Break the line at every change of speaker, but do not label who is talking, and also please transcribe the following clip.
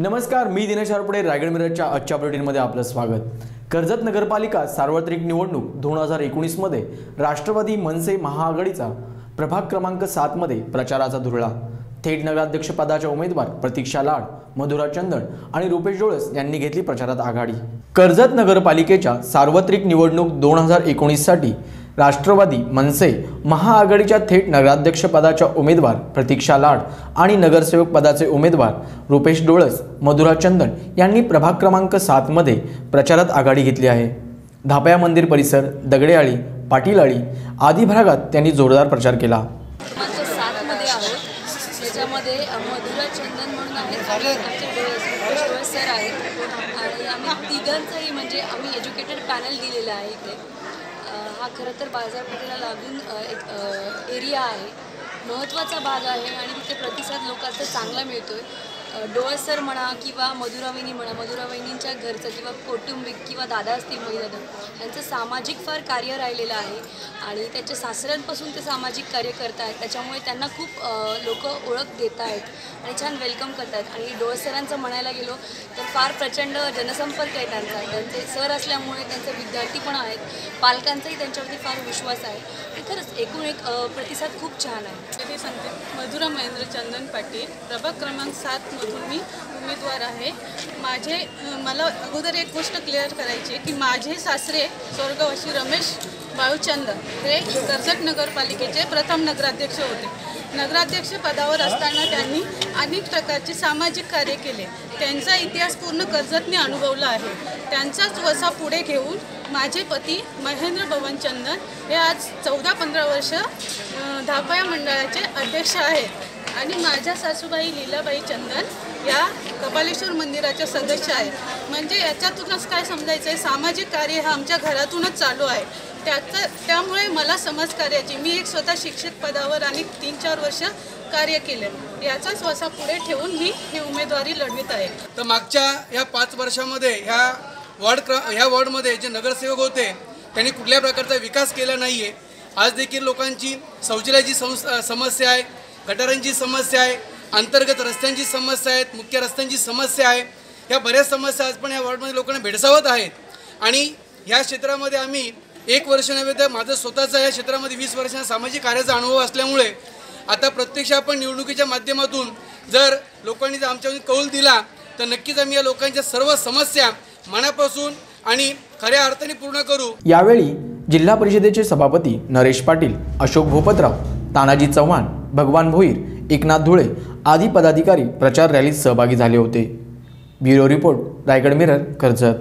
नमस्कार मी दिनेश आरपुडे रायगड मिरजच्या आजच्या बुलेटिनमध्ये आपलं स्वागत. कर्जत नगरपालिका सार्वत्रिक निवडणूक दोन हजार एकोणीसमध्ये राष्ट्रवादी मनसे महाआघाडीचा प्रभाग क्रमांक सातमध्ये प्रचाराचा धुरळा. थेट नगराध्यक्षपदाच्या उमेदवार प्रतीक्षा लाड मधुरा चंदन आणि रुपेश डोळस यांनी घेतली प्रचारात आघाडी. कर्जत नगरपालिकेच्या सार्वत्रिक निवडणूक दोन हजार एकोणीससाठी राष्ट्रवादी मनसे महाआघाडीच्या थेट नगराध्यक्षपदाच्या उमेदवार प्रतीक्षा लाड आणि नगरसेवक पदाचे उमेदवार रुपेश डोळस मधुरा चंदन यांनी प्रभाग क्रमांक सातमध्ये प्रचारात आघाडी घेतली आहे. धापया मंदिर परिसर दगडेआळी पाटीलआळी आदी भागात त्यांनी जोरदार प्रचार केला.
आणि सर आहेत. आणि आम्ही तिघांचंही म्हणजे आम्ही एज्युकेटेड पॅनल दिलेलं आहे इथे. हा खरं तर बाजारपेठेला लागून एक एरिया आहे. महत्त्वाचा भाग आहे आणि तिथे प्रतिसाद लोकांचा चांगला मिळतो आहे डोळसर म्हणा किंवा मधुरावहिनी म्हणा मधुरावहिनींच्या घरचं किंवा कौटुंबिक किंवा दादा असतील दादा यांचं सामाजिक फार कार्य राहिलेलं आहे. आणि त्यांच्या सासऱ्यांपासून ते सामाजिक कार्य करत आहेत. त्याच्यामुळे त्यांना खूप लोक ओळख देत आहेत आणि छान वेलकम करतात आणि डोळसरांचं म्हणायला गेलो तर फार प्रचंड जनसंपर्क आहे त्यांचा. त्यांचे सर असल्यामुळे त्यांचे विद्यार्थी पण आहेत. पालकांचाही त्यांच्यावरती फार विश्वास आहे. आणि खरंच एकूण एक प्रतिसाद खूप छान आहे.
ते सांगते. मधुरा महेंद्र चंदन पाटील प्रभाग क्रमांक सातमधून मी उमेदवार आहे. माझे मला अगोदर एक गोष्ट क्लिअर करायची आहे की माझे सासरे स्वर्गवासी रमेश बाळूचंद हे कर्जत नगरपालिकेचे प्रथम नगराध्यक्ष होते. नगराध्यक्ष पदावर असताना त्यांनी अनेक प्रकारचे सामाजिक कार्य केले. त्यांचा इतिहास पूर्ण कर्जतने अनुभवला आहे. त्यांचाच वसा पुढे घेऊन माझे पती महेंद्र भवनचंदन हे आज चौदा पंधरा वर्ष धापया मंडळाचे अध्यक्ष आहेत. आणि माझ्या सासूबाई लीलाबाई चंदन या कपालेश्वर मंदिराच्या सदस्य आहेत. म्हणजे याच्यातूनच काय समजायचं आहे सामाजिक कार्य हे आमच्या घरातूनच चालू आहे. त्याचं त्यामुळे मला समाजकार्याची मी एक स्वतः शिक्षक पदावर आणि तीन चार वर्ष कार्य केले. याचाच वसा पुढे ठेवून मी ही उमेदवारी लढवित आहे.
तर मागच्या या पाच वर्षामध्ये ह्या वॉर्ड क्र ह्या वॉर्डमध्ये जे नगरसेवक होते त्यांनी कुठल्या प्रकारचा विकास केला नाही आहे आज देखील लोकांची शौचालयाची संस समस्या आहे गटारांची समस्या आहे अंतर्गत रस्त्यांची समस्या आहेत मुख्य रस्त्यांची समस्या आहे. ह्या बऱ्याच समस्या आज पण या वॉर्डमध्ये लोकांना भेडसावत आहेत. आणि ह्या क्षेत्रामध्ये आम्ही एक वर्ष नव्हे तर माझं स्वतःचा या क्षेत्रामध्ये वीस वर्षांचा सामाजिक कार्याचा अनुभव असल्यामुळे आता प्रत्यक्ष आपण निवडणुकीच्या माध्यमातून जर लोकांनी जर आमच्या कौल दिला तर नक्कीच आम्ही या लोकांच्या सर्व समस्या मनापासून आणि खऱ्या अर्थाने पूर्ण करू.
यावेळी जिल्हा परिषदेचे सभापती नरेश पाटील अशोक भूपतराव तानाजी चव्हाण भगवान भोईर एकनाथ धुळे आदी पदाधिकारी प्रचार रॅलीत सहभागी झाले होते. Bureau report Raigad mirror Karjat.